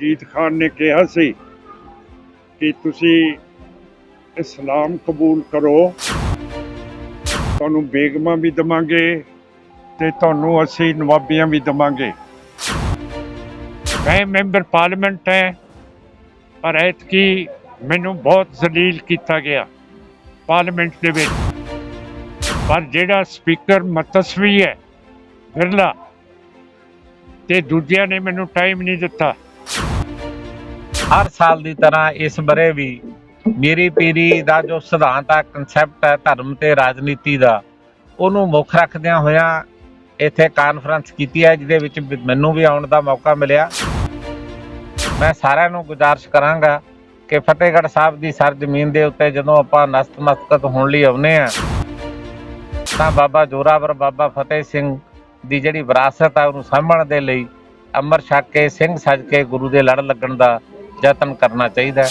ਜੀਤ ਖਾਨ ਨੇ ਕਿਹਾ ਸੀ ਕਿ ਤੁਸੀਂ ਇਸਲਾਮ ਕਬੂਲ ਕਰੋ। ਤੁਹਾਨੂੰ ਬੇਗਮਾਂ ਵੀ ਦਵਾਂਗੇ ਤੇ ਤੁਹਾਨੂੰ ਅਸੀਂ ਨਵਾਬੀਆਂ ਵੀ ਦਵਾਂਗੇ। ਮੈਂ ਮੈਂਬਰ ਪਾਰਲੀਮੈਂਟ ਹੈ, ਪਰ ਐਤਕੀ ਮੈਨੂੰ ਬਹੁਤ ਜ਼ਲੀਲ ਕੀਤਾ ਗਿਆ ਪਾਰਲੀਮੈਂਟ ਦੇ ਵਿੱਚ। ਪਰ ਜਿਹੜਾ ਸਪੀਕਰ ਮਤਸਵੀ ਹੈ, ਬਿਰਲਾ, ਤੇ ਦੂਜਿਆਂ ਨੇ ਮੈਨੂੰ ਟਾਈਮ ਨਹੀਂ ਦਿੱਤਾ। ਹਰ ਸਾਲ ਦੀ ਤਰ੍ਹਾਂ ਇਸ ਬਰੇ ਵੀ ਮੇਰੀ ਪੀਰੀ ਦਾ ਜੋ ਸਿਧਾਂਤ ਆ ਕਨਸੈਪਟ ਹੈ ਧਰਮ ਤੇ ਰਾਜਨੀਤੀ ਦਾ, ਉਹਨੂੰ ਮੁੱਖ ਰੱਖਦਿਆਂ ਹੋਇਆਂ ਇੱਥੇ ਕਾਨਫਰੰਸ ਕੀਤੀ ਹੈ, ਜਿਹਦੇ ਵਿੱਚ ਮੈਨੂੰ ਵੀ ਆਉਣ ਦਾ ਮੌਕਾ ਮਿਲਿਆ। ਮੈਂ ਸਾਰਿਆਂ ਨੂੰ ਗੁਜ਼ਾਰਿਸ਼ ਕਰਾਂਗਾ ਕਿ ਫਤਿਹਗੜ੍ਹ ਸਾਹਿਬ ਦੀ ਸਰ ਜ਼ਮੀਨ ਦੇ ਉੱਤੇ ਜਦੋਂ ਆਪਾਂ ਨਸਤਮਸਤਕ ਹੋਣ ਲਈ ਆਉਨੇ ਆ ਤਾਂ ਬਾਬਾ ਜੋਰਾਵਰ, ਬਾਬਾ ਫਤਿਹ ਸਿੰਘ ਦੀ ਜਿਹੜੀ ਵਿਰਾਸਤ ਆ, ਉਹਨੂੰ ਸਾਂਭਣ ਦੇ ਲਈ ਅਮਰ ਛਕ ਕੇ, ਸਿੰਘ ਸੱਜ ਕੇ ਗੁਰੂ ਦੇ ਲੜ ਲੱਗਣ ਦਾ ਯਤਨ ਕਰਨਾ ਚਾਹੀਦਾ ਹੈ।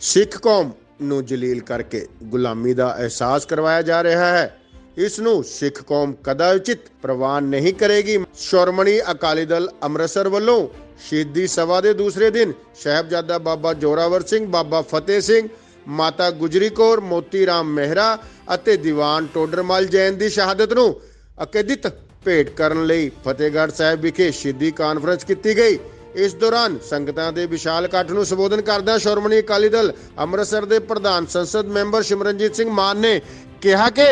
ਸਿੱਖ ਕੌਮ ਨੂੰ ਜਲੀਲ ਕਰਕੇ ਗੁਲਾਮੀ ਦਾ ਅਹਿਸਾਸ ਕਰਵਾਇਆ ਜਾ ਰਿਹਾ ਹੈ। ਇਸ ਨੂੰ ਸਿੱਖ ਕੌਮ ਕਦਾਚਿਤ ਪ੍ਰਵਾਨ ਨਹੀਂ ਕਰੇਗੀ। ਸ਼੍ਰੋਮਣੀ ਅਕਾਲੀ ਦਲ ਅੰਮ੍ਰਿਤਸਰ ਵੱਲੋਂ ਸ਼ਹੀਦੀ ਸਭਾ ਦੇ ਦੂਸਰੇ ਦਿਨ ਸਾਹਿਬਜ਼ਾਦਾ ਬਾਬਾ ਜੋਰਾਵਰ ਸਿੰਘ, ਬਾਬਾ ਫਤਿਹ ਸਿੰਘ, ਮਾਤਾ ਗੁਜਰੀ ਕੌਰ, ਮੋਤੀ ਰਾਮ ਮਹਿਰਾ ਅਤੇ ਦੀਵਾਨ ਟੋਡਰਮਲ ਜੈਨ ਦੀ ਸ਼ਹਾਦਤ ਨੂੰ ਅਕੈਦਿਤ ਭੇਟ ਕਰਨ ਲਈ ਫਤਿਹਗੜ੍ਹ ਸਾਹਿਬ ਵਿਖੇ ਸ਼ਹੀਦੀ ਕਾਨਫਰੰਸ ਕੀਤੀ ਗਈ। ਇਸ ਦੌਰਾਨ ਸੰਗਤਾਂ ਦੇ ਵਿਸ਼ਾਲ ਇਕੱਠ ਨੂੰ ਸੰਬੋਧਨ ਕਰਦਿਆਂ ਸ਼੍ਰੋਮਣੀ ਅਕਾਲੀ ਦਲ ਅੰਮ੍ਰਿਤਸਰ ਦੇ ਪ੍ਰਧਾਨ ਸੰਸਦ ਮੈਂਬਰ ਸਿਮਰਨਜੀਤ ਸਿੰਘ ਮਾਨ ਨੇ ਕਿਹਾ ਕਿ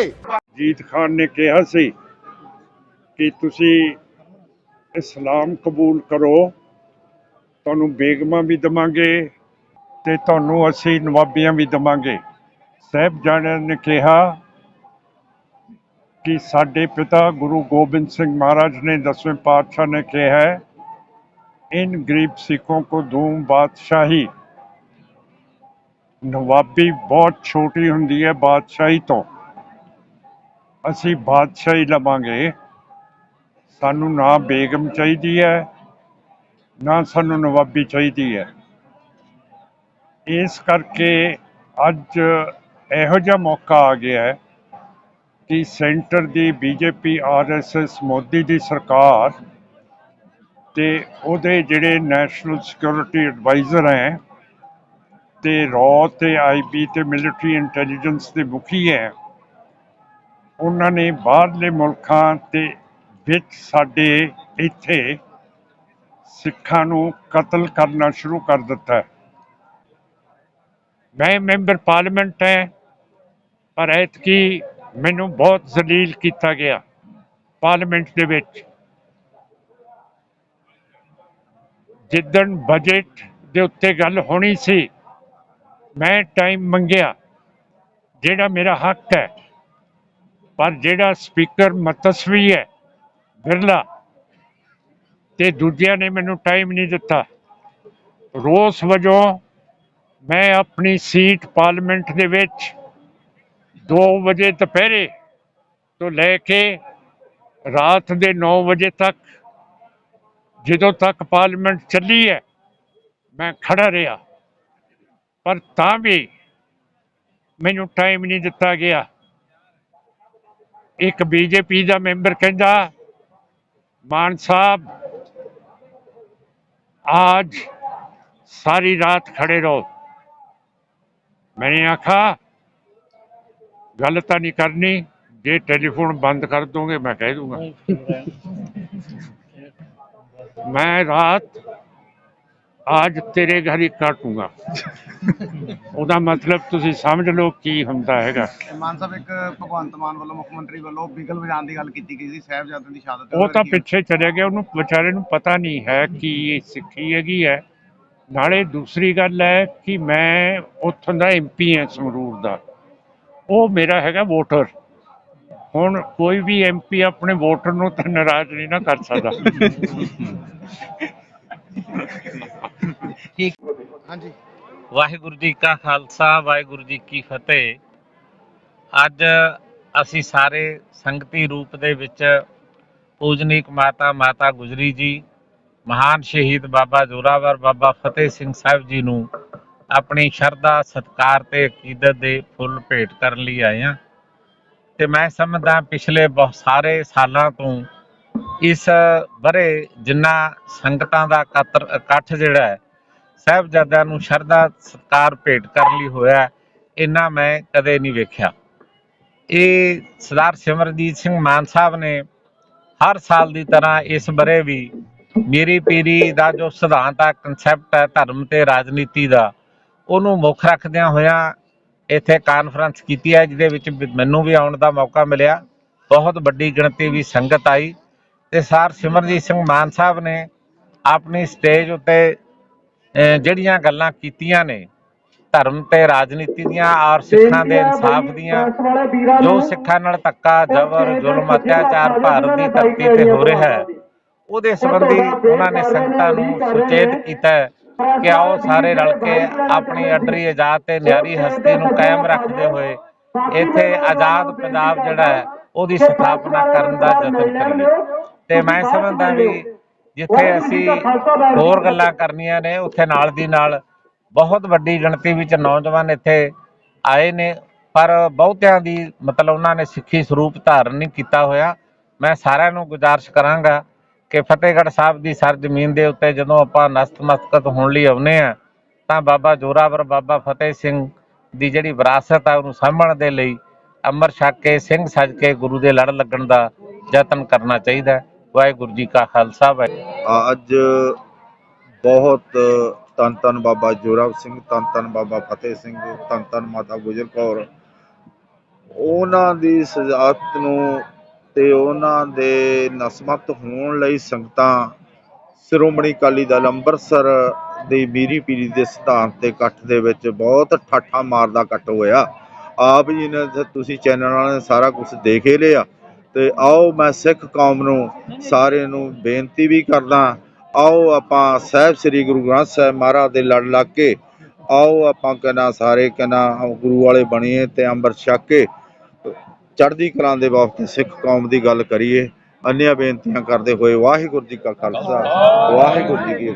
ਜੀਤ ਖਾਨ ਨੇ ਕਿਹਾ ਸੀ ਕਿ ਤੁਸੀਂ ਇਸਲਾਮ ਕਬੂਲ ਕਰੋ, ਤੁਹਾਨੂੰ ਬੇਗਮਾਂ ਵੀ ਦਵਾਂਗੇ ਤੇ ਤੁਹਾਨੂੰ ਅਸੀਂ ਨਵਾਬੀਆਂ ਵੀ ਦਵਾਂਗੇ। ਸਾਹਿਬਜ਼ਾਦਿਆਂ ਨੇ ਕਿਹਾ ਕਿ ਸਾਡੇ ਪਿਤਾ ਗੁਰੂ ਗੋਬਿੰਦ ਸਿੰਘ ਮਹਾਰਾਜ ਨੇ ਦਸਵੇਂ ਪਾਤਸ਼ਾਹ ਨੇ ਕਿਹਾ ਹੈ इन गरीब सिखों को दूं ਬਾਦਸ਼ਾਹੀ ਨਵਾਬੀ ਬਹੁਤ ਛੋਟੀ ਹੁੰਦੀ ਹੈ ਬਾਦਸ਼ਾਹੀ ਤੋਂ ਅਸੀਂ ਬਾਦਸ਼ਾਹੀ ਲਵਾਂਗੇ ਸਾਨੂੰ ਨਾ ਬੇਗਮ ਚਾਹੀਦੀ ਹੈ ਨਾ ਸਾਨੂੰ ਨਵਾਬੀ ਚਾਹੀਦੀ ਹੈ ਇਸ ਕਰਕੇ ਅੱਜ ਇਹੋ ਜਿਹਾ ਮੌਕਾ ਆ ਗਿਆ ਹੈ ਕਿ ਸੈਂਟਰ ਦੀ ਬੀਜੇਪੀ ਆਰਐਸਐਸ ਮੋਦੀ ਦੀ ਸਰਕਾਰ ਤੇ ਉਹਦੇ ਜਿਹੜੇ ਨੈਸ਼ਨਲ ਸਿਕਿਉਰਿਟੀ ਐਡਵਾਈਜ਼ਰ ਹੈ ਤੇ ਰॉ ਤੇ ਆਈਬੀ ਤੇ ਮਿਲਟਰੀ ਇੰਟੈਲੀਜੈਂਸ ਦੇ ਮੁਖੀ ਹੈ, ਉਹਨਾਂ ਨੇ ਬਾਹਰਲੇ ਮੁਲਕਾਂ ਤੇ ਵਿੱਚ ਸਾਡੇ ਇੱਥੇ ਸਿੱਖਾਂ ਨੂੰ ਕਤਲ ਕਰਨਾ ਸ਼ੁਰੂ ਕਰ ਦਿੱਤਾ ਹੈ। ਮੈਂ ਮੈਂਬਰ ਪਾਰਲੀਮੈਂਟ ਹੈ, ਪਰ ਐਤਕੀ ਮੈਨੂੰ ਬਹੁਤ ਜ਼ਲੀਲ ਕੀਤਾ ਗਿਆ ਪਾਰਲੀਮੈਂਟ ਦੇ ਵਿੱਚ। ਜਿੱਦਣ ਬਜਟ ਦੇ ਉੱਤੇ ਗੱਲ ਹੋਣੀ ਸੀ, ਮੈਂ ਟਾਈਮ ਮੰਗਿਆ, ਜਿਹੜਾ ਮੇਰਾ ਹੱਕ ਹੈ। ਪਰ ਜਿਹੜਾ ਸਪੀਕਰ ਮਤਸਵੀ ਹੈ, ਬਿਰਲਾ, ਤੇ ਦੂਜਿਆਂ ਨੇ ਮੈਨੂੰ ਟਾਈਮ ਨਹੀਂ ਦਿੱਤਾ। ਰੋਸ ਵਜੋਂ ਮੈਂ ਆਪਣੀ ਸੀਟ ਪਾਰਲੀਮੈਂਟ ਦੇ ਵਿੱਚ 2 ਵਜੇ ਦੁਪਹਿਰੇ ਤੋਂ ਲੈ ਕੇ ਰਾਤ ਦੇ 9 ਵਜੇ ਤੱਕ ਜਦੋਂ ਤੱਕ ਪਾਰਲੀਮੈਂਟ ਚੱਲੀ ਹੈ ਮੈਂ ਖੜਾ ਰਿਹਾ ਪਰ ਤਾਂ ਵੀ ਮੈਨੂੰ ਟਾਈਮ ਨਹੀਂ ਦਿੱਤਾ ਗਿਆ ਇੱਕ ਬੀਜੇਪੀ ਦਾ ਮੈਂਬਰ ਕਹਿੰਦਾ ਮਾਨ ਸਾਹਿਬ आज सारी रात खड़े रहो मैंने आखा गल तो नहीं करनी जे टेलीफोन बंद कर दोगे मैं कह दूंगा मैं रात आज तेरे घर ही काटूंगा ਉਹਦਾ ਮਤਲਬ ਤੁਸੀਂ ਸਮਝ ਲਓ ਕੀ ਹੁੰਦਾ ਹੈਗਾ ਮਾਨ ਸਾਹਿਬ ਇੱਕ ਭਗਵੰਤ ਮਾਨ ਵੱਲੋਂ ਮੁੱਖ ਮੰਤਰੀ ਵੱਲੋਂ ਬਿਗਲ ਵਜਾਉਣ ਦੀ ਗੱਲ ਕੀਤੀ ਗਈ ਸੀ ਸਾਹਿਬਜ਼ਾਦਿਆਂ ਦੀ ਸ਼ਹਾਦਤ ਉਹ ਤਾਂ ਪਿੱਛੇ ਚਲੇ ਗਿਆ ਉਹਨੂੰ ਵਿਚਾਰੇ ਨੂੰ ਪਤਾ ਨਹੀਂ ਹੈ ਕਿ ਇਹ ਸਿੱਖੀ ਹੈਗੀ ਹੈ ਨਾਲੇ ਦੂਸਰੀ ਗੱਲ ਹੈ ਕਿ ਮੈਂ ਉੱਥੋਂ ਦਾ ਐਮਪੀ ਹਾਂ ਸੰਗਰੂਰ ਦਾ ਉਹ ਮੇਰਾ ਹੈਗਾ ਵੋਟਰ ਹੁਣ ਕੋਈ ਵੀ ਐਮਪੀ ਆਪਣੇ ਵੋਟਰ ਨੂੰ ਤਾਂ ਨਾਰਾਜ਼ ਨਹੀਂ ਨਾ ਕਰ ਸਕਦਾ। ਹਾਂਜੀ। ਵਾਹਿਗੁਰੂ ਜੀ ਕਾ ਖਾਲਸਾ, ਵਾਹਿਗੁਰੂ ਜੀ ਕੀ ਫਤਿਹ। ਅੱਜ ਅਸੀਂ ਸਾਰੇ ਸੰਗਤੀ ਰੂਪ ਦੇ ਵਿੱਚ ਪੂਜਨੀਕ ਮਾਤਾ ਮਾਤਾ ਗੁਜਰੀ ਜੀ, ਮਹਾਨ ਸ਼ਹੀਦ ਬਾਬਾ ਜੋਰਾਵਰ, ਬਾਬਾ ਫਤਿਹ ਸਿੰਘ ਸਾਹਿਬ ਜੀ ਨੂੰ ਆਪਣੀ ਸ਼ਰਧਾ, ਸਤਕਾਰ ਤੇ ਅਕੀਦਤ ਦੇ ਫੁੱਲ ਭੇਟ ਕਰਨ ਲਈ ਆਏ ਹਾਂ। ਤੇ ਮੈਂ ਸਮਝਦਾ ਪਿਛਲੇ ਬਹੁਤ ਸਾਰੇ ਸਾਲਾਂ ਤੋਂ ਇਸ ਬਰੇ ਜਿੰਨਾ ਸੰਗਤਾਂ ਦਾ ਇਕੱਠ ਜਿਹੜਾ ਹੈ, ਸਾਹਿਬਜ਼ਾਦਿਆਂ ਨੂੰ ਸ਼ਰਧਾ, ਸਤਿਕਾਰ ਭੇਟ ਕਰਨ ਲਈ ਹੋਇਆ ਇੰਨਾ ਮੈਂ ਕਦੇ ਨਹੀਂ ਵੇਖਿਆ। ਇਹ ਸਰਦਾਰ ਸਿਮਰਜੀਤ ਸਿੰਘ ਮਾਨ ਸਾਹਿਬ ਨੇ ਹਰ ਸਾਲ ਦੀ ਤਰ੍ਹਾਂ ਇਸ ਬਰੇ ਵੀ ਮੇਰੀ ਪੀਰੀ ਦਾ ਜੋ ਸਿਧਾਂਤ ਆ ਕਨਸੈਪਟ ਹੈ ਧਰਮ ਤੇ ਰਾਜਨੀਤੀ ਦਾ, ਉਹਨੂੰ ਮੁੱਖ ਰੱਖਦਿਆਂ ਹੋਇਆਂ ਇੱਥੇ ਕਾਨਫਰੰਸ ਕੀਤੀ ਹੈ, ਜਿਹਦੇ ਵਿੱਚ ਵੀ ਮੈਨੂੰ ਵੀ ਆਉਣ ਦਾ ਮੌਕਾ ਮਿਲਿਆ। ਬਹੁਤ ਵੱਡੀ ਗਿਣਤੀ ਵੀ ਸੰਗਤ ਆਈ ਤੇ ਸਰ ਸਿਮਰਜੀਤ ਸਿੰਘ ਮਾਨ ਸਾਹਿਬ ਨੇ ਆਪਣੀ ਸਟੇਜ ਉੱਤੇ ਜਿਹੜੀਆਂ ਗੱਲਾਂ ਕੀਤੀਆਂ ਨੇ, ਧਰਮ ਤੇ ਰਾਜਨੀਤੀ ਦੀਆਂ ਔਰ ਸਿੱਖਾਂ ਦੇ ਇਨਸਾਫ ਦੀਆਂ, ਜੋ ਸਿੱਖਾਂ ਨਾਲ ਧੱਕਾ, ਜ਼ਬਰ, ਜ਼ੁਲਮ, ਅਤਿਆਚਾਰ, ਭਾਰਤ ਦੀ ਧਰਤੀ ਤੇ ਹੋ ਰਿਹਾ ਹੈ, ਉਹਦੇ ਸੰਬੰਧੀ ਉਹਨਾਂ ਨੇ ਸੰਗਤਾਂ ਨੂੰ ਸੁਚੇਤ ਕੀਤਾ ਕਿ ਆਓ ਸਾਰੇ ਰਲ ਕੇ ਆਪਣੀ ਅਡਰੀ ਆਜ਼ਾਦ ਤੇ ਨਿਆਰੀ ਹਸਤੀ ਨੂੰ ਕਾਇਮ ਰੱਖਦੇ ਹੋਏ ਇੱਥੇ ਆਜ਼ਾਦ ਪੰਜਾਬ ਜਿਹੜਾ ਹੈ, ਉਹਦੀ ਸਥਾਪਨਾ ਕਰਨ ਦਾ ਯਤਨ ਕਰੀਏ। ਤੇ ਮੈਂ ਸਮਝਦਾ ਵੀ ਜਿੱਥੇ ਅਸੀਂ ਹੋਰ ਗੱਲਾਂ ਕਰਨੀਆਂ ਨੇ, ਉੱਥੇ ਨਾਲ ਦੀ ਨਾਲ ਬਹੁਤ ਵੱਡੀ ਗਿਣਤੀ ਵਿੱਚ ਨੌਜਵਾਨ ਇੱਥੇ ਆਏ ਨੇ, ਪਰ ਬਹੁਤਿਆਂ ਦੀ ਮਤਲਬ ਉਹਨਾਂ ਨੇ ਸਿੱਖੀ ਸਰੂਪ ਧਾਰਨ ਨਹੀਂ ਕੀਤਾ ਹੋਇਆ। ਮੈਂ ਸਾਰਿਆਂ ਨੂੰ ਗੁਜ਼ਾਰਿਸ਼ ਕਰਾਂਗਾ ਕਿ ਫਤਿਹਗੜ੍ਹ ਸਾਹਿਬ ਦੀ ਸਰਜ਼ਮੀਨ ਦੇ ਉੱਤੇ ਜਦੋਂ ਆਪਾਂ ਨਸਤਮਸਤਕ ਹੋਣ ਲਈ ਆਉਨੇ ਆ ਤਾਂ ਬਾਬਾ ਜੋਰਾਵਰ, ਬਾਬਾ ਫਤਿਹ ਸਿੰਘ ਦੀ ਜਿਹੜੀ ਵਿਰਾਸਤ ਆ, ਉਹਨੂੰ ਸਾਂਭਣ ਦੇ ਲਈ ਅੰਮ੍ਰਿਤ ਛਕ ਕੇ, ਸਿੰਘ ਸਜ ਕੇ ਗੁਰੂ ਦੇ ਲੜ ਲੱਗਣ ਦਾ ਯਤਨ ਕਰਨਾ ਚਾਹੀਦਾ ਵਾਹਿਗੁਰੂ ਜੀ ਕਾ ਖਾਲਸਾ, ਵਾਹਿਗੁਰੂ ਅੱਜ ਬਹੁਤ ਧੰਨ ਧੰਨ ਬਾਬਾ ਜ਼ੋਰਾਵਰ ਸਿੰਘ, ਧੰਨ ਧੰਨ ਬਾਬਾ ਫਤਿਹ ਸਿੰਘ, ਧੰਨ ਧੰਨ ਮਾਤਾ ਗੁਜਰ ਕੌਰ। ਉਹਨਾਂ ਦੀ ਸਜਾਤ ਨੂੰ ਤੇ ਉਹਨਾਂ ਦੇ ਨਸਮਤ ਹੋਣ ਲਈ ਸੰਗਤਾਂ ਸ਼੍ਰੋਮਣੀ ਅਕਾਲੀ ਦਲ ਅੰਮ੍ਰਿਤਸਰ ਦੀ ਬੀਰੀ ਪੀਰੀ ਦੇ ਸਿਧਾਂਤ ਤੇ ਇਕੱਠ ਦੇ ਵਿੱਚ ਬਹੁਤ ਠਾਠਾ ਮਾਰਦਾ ਇਕੱਠ ਹੋਇਆ। ਆਪ ਜੀ ਨੇ ਤੁਸੀਂ ਚੈਨਲ ਵਾਲਿਆਂ ਨੇ ਸਾਰਾ ਕੁਝ ਦੇਖ ਹੀ ਲਿਆ। ਤੇ ਆਓ ਮੈਂ ਸਿੱਖ ਕੌਮ ਨੂੰ ਸਾਰਿਆਂ ਨੂੰ ਬੇਨਤੀ ਵੀ ਕਰਦਾ, ਆਓ ਆਪਾਂ ਸਾਹਿਬ ਸ੍ਰੀ ਗੁਰੂ ਗ੍ਰੰਥ ਸਾਹਿਬ ਮਹਾਰਾਜ ਦੇ ਲੜ ਲੱਗ ਕੇ, ਆਓ ਆਪਾਂ ਕਹਿੰਦਾ ਸਾਰੇ ਕਹਿੰਦਾ ਗੁਰੂ ਵਾਲੇ ਬਣੀਏ ਤੇ ਅੰਮ੍ਰਿਤ ਛਕ ਕੇ ਚੜ੍ਹਦੀ ਕਲਾਂ ਦੇ ਵਾਸਤੇ ਸਿੱਖ ਕੌਮ ਦੀ ਗੱਲ ਕਰੀਏ, ਅੰਨ੍ਹੀਆਂ ਬੇਨਤੀਆਂ ਕਰਦੇ ਹੋਏ ਵਾਹਿਗੁਰੂ ਜੀ ਕਾ ਖਾਲਸਾ, ਵਾਹਿਗੁਰੂ ਜੀ ਕੀ